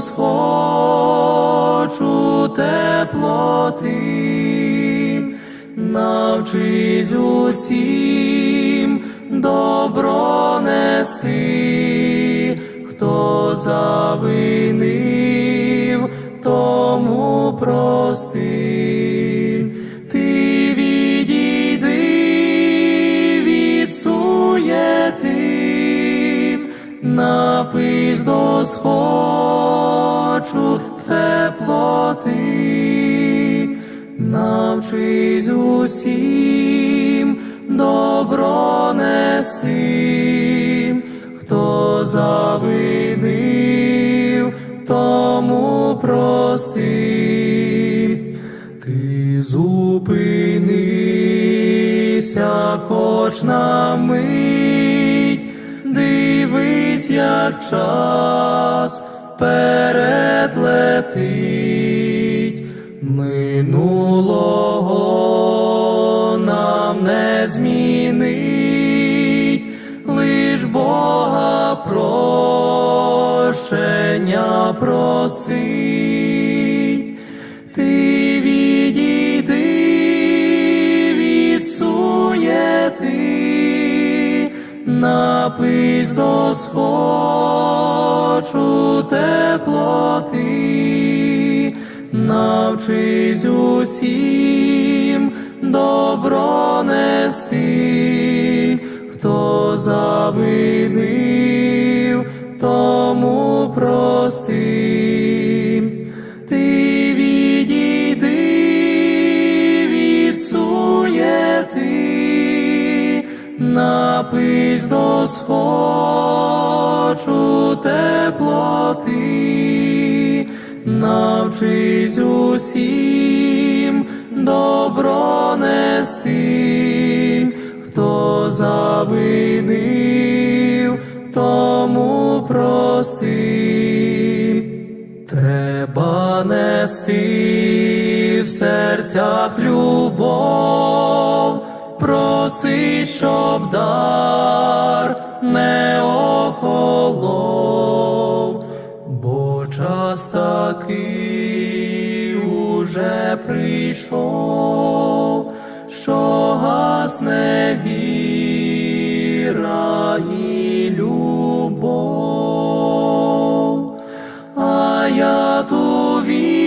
Схочу теплоти, навчись усім добро нести, хто завинив, тому прости. Напись до схочу теплоти, навчись усім добро нести, хто завинив, тому прости. Ти зупинися, хоч на мить, дивись, як час вперед летить, минулого нам не змінить, лиш Бога прощення просить. Ти відійди від суєти, напись до схочу теплоти, навчись усім добро нести, хто завинив, тому прости. Напись до схочу теплоти, навчись усім добро нести, хто завинив, тому прости. Треба нести в серцях любов, проси, щоб дар не охолов, бо час такий уже прийшов, що гасне віра і любов. А я ту віру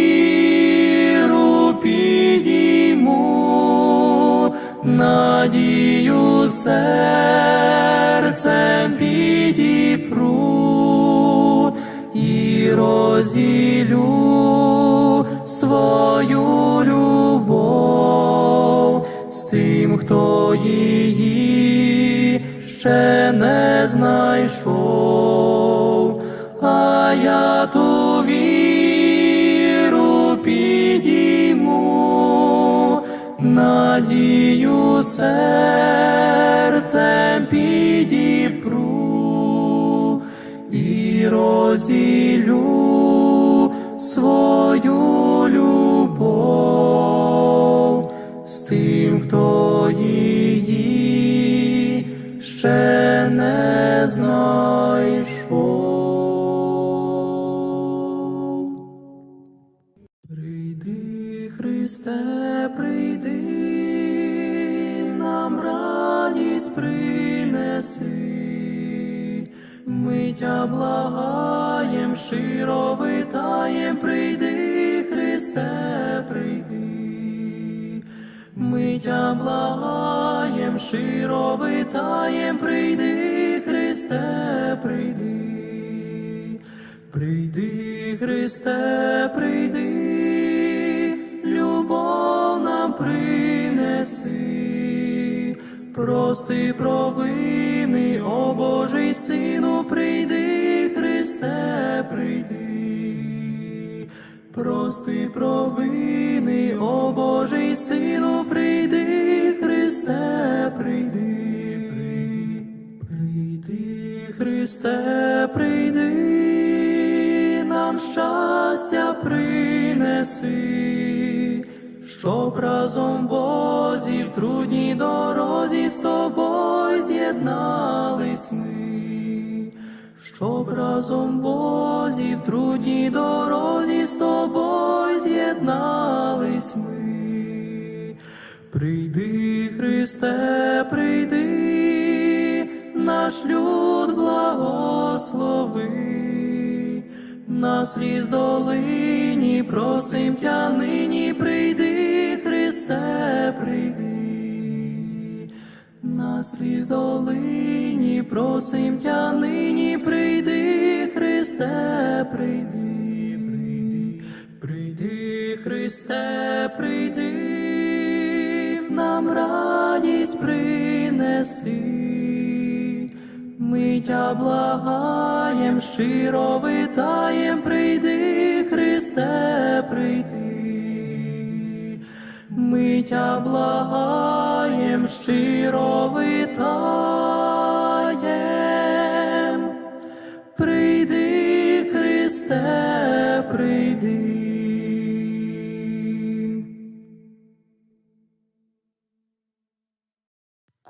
надію серцем підіпру і розділю свою любов з тим, хто її ще не знайшов, а я ту надію серцем підіпру і розділю свою любов з тим, хто її ще не знайшов. Радість принеси, ми тя благаєм, щиро витаєм, прийди, Христе, прийди, ми тя благаєм, щиро витаєм, прийди, Христе, прийди. Прийди, Христе, прийди, любов нам принеси. Прости провини, о Божий Сину, прийди, Христе, прийди, прости провини, о Божий Сину, прийди, Христе, прийди, прийди, Христе, прийди, нам щастя принеси, щоб разом Бозі в трудній дорозі з тобою з'єднались ми, щоб разом Бозі в трудній дорозі з тобою з'єднались ми. Прийди, Христе, прийди, наш люд благослови, на сліз долині просим тя нині, прийди, Христе, прийди, на сліз долині просим тя нині, прийди, Христе, прийди, прийди, прийди, Христе, прийди, нам радість принеси. Ми тя благаєм, щиро витаєм, прийди, Христе, Ми тя благаєм, щиро витаєм, прийди, Христе, прийди.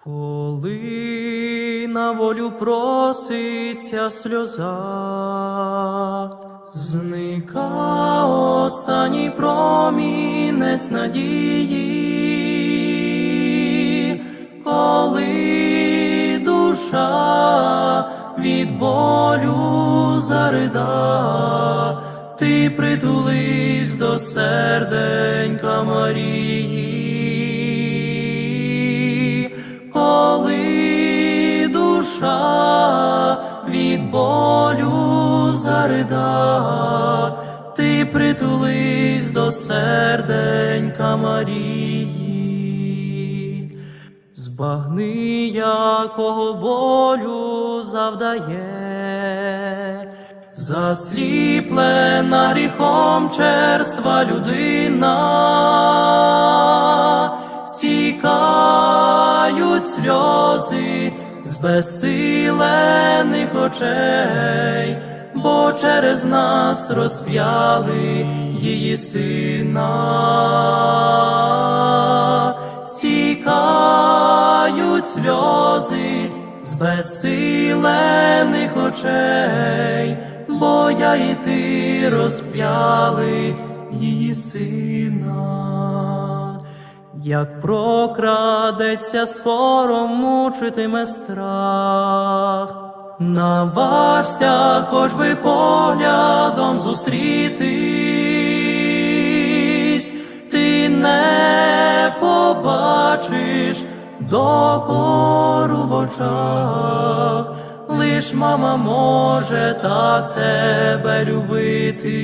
Коли на волю проситься сльоза, зника останній промінець надії, коли душа від болю зарида, ти притулись до серденька Марії. Коли душа від болю зарида, ти притулись до серденька Марії, збагни, якого болю завдає, засліплена гріхом черства людина, стікають сльози з безсилених очей, бо через нас розп'яли її сина, стікають сльози з безсилених очей, бо я і ти розп'яли її сина. Як прокрадеться сором, мучитиме страх, наважся, хоч би поглядом зустрітись, ти не побачиш докору в очах, лиш мама може так тебе любити,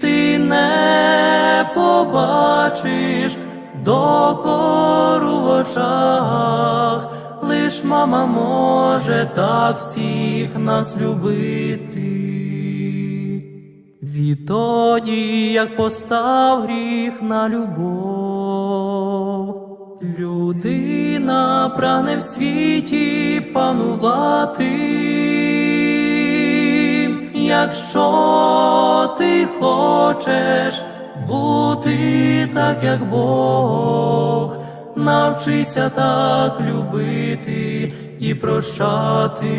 ти не побачиш докору в очах, лиш мама може так всіх нас любити. Відтоді, як постав гріх на любов, людина прагне в світі панувати, якщо ти хочеш бути так, як Бог, навчися так любити і прощати.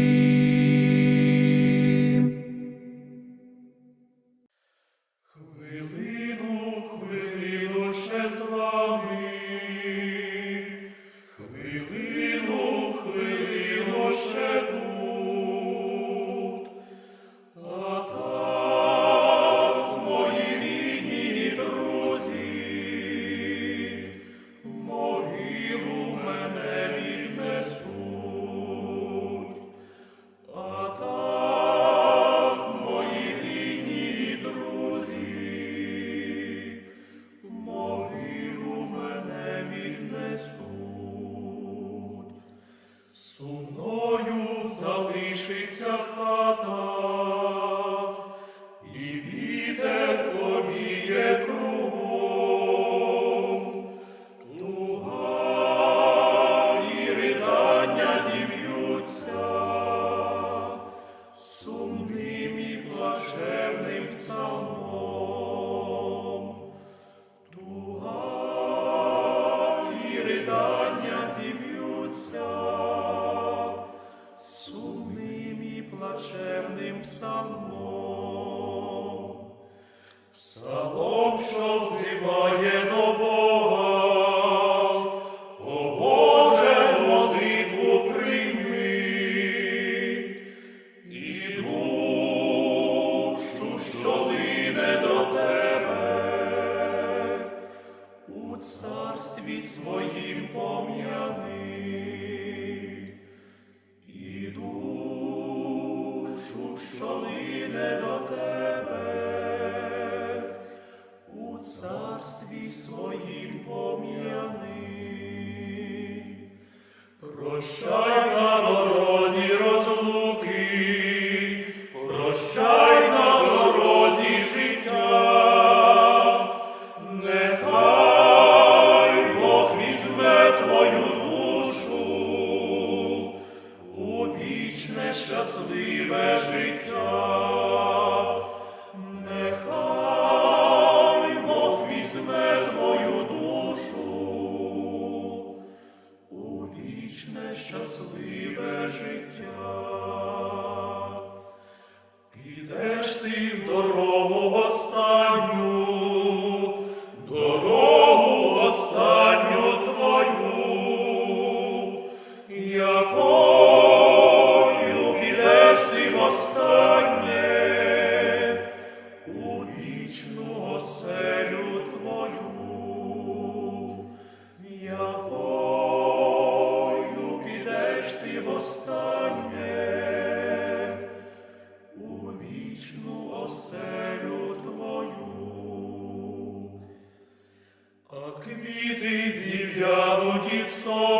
so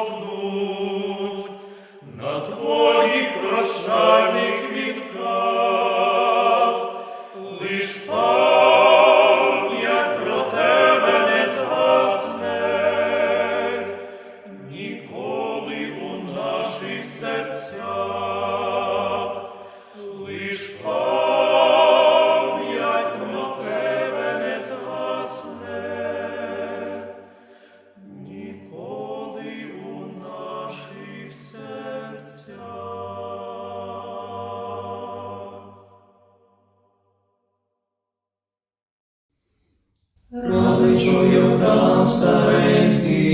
старенький,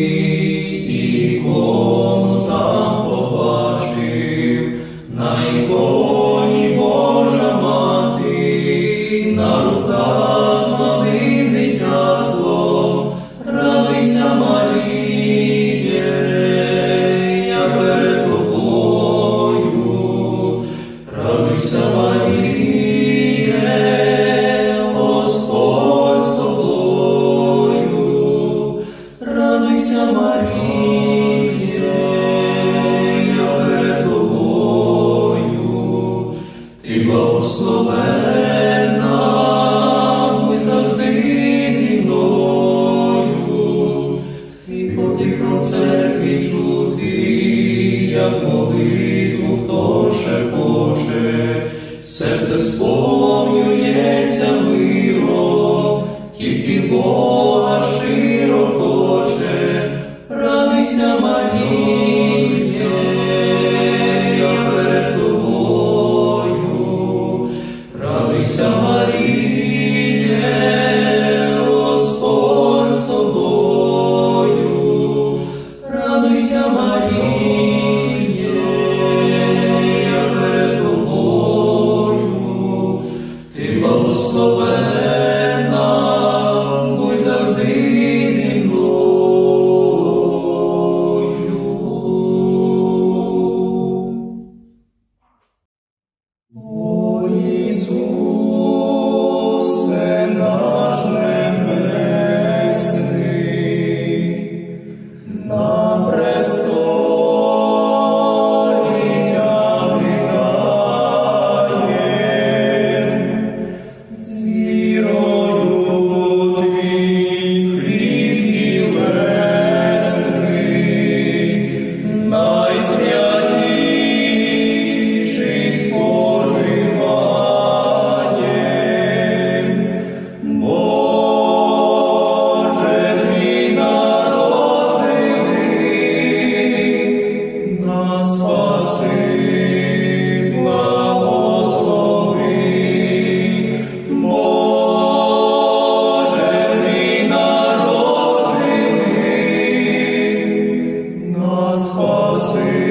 спаси.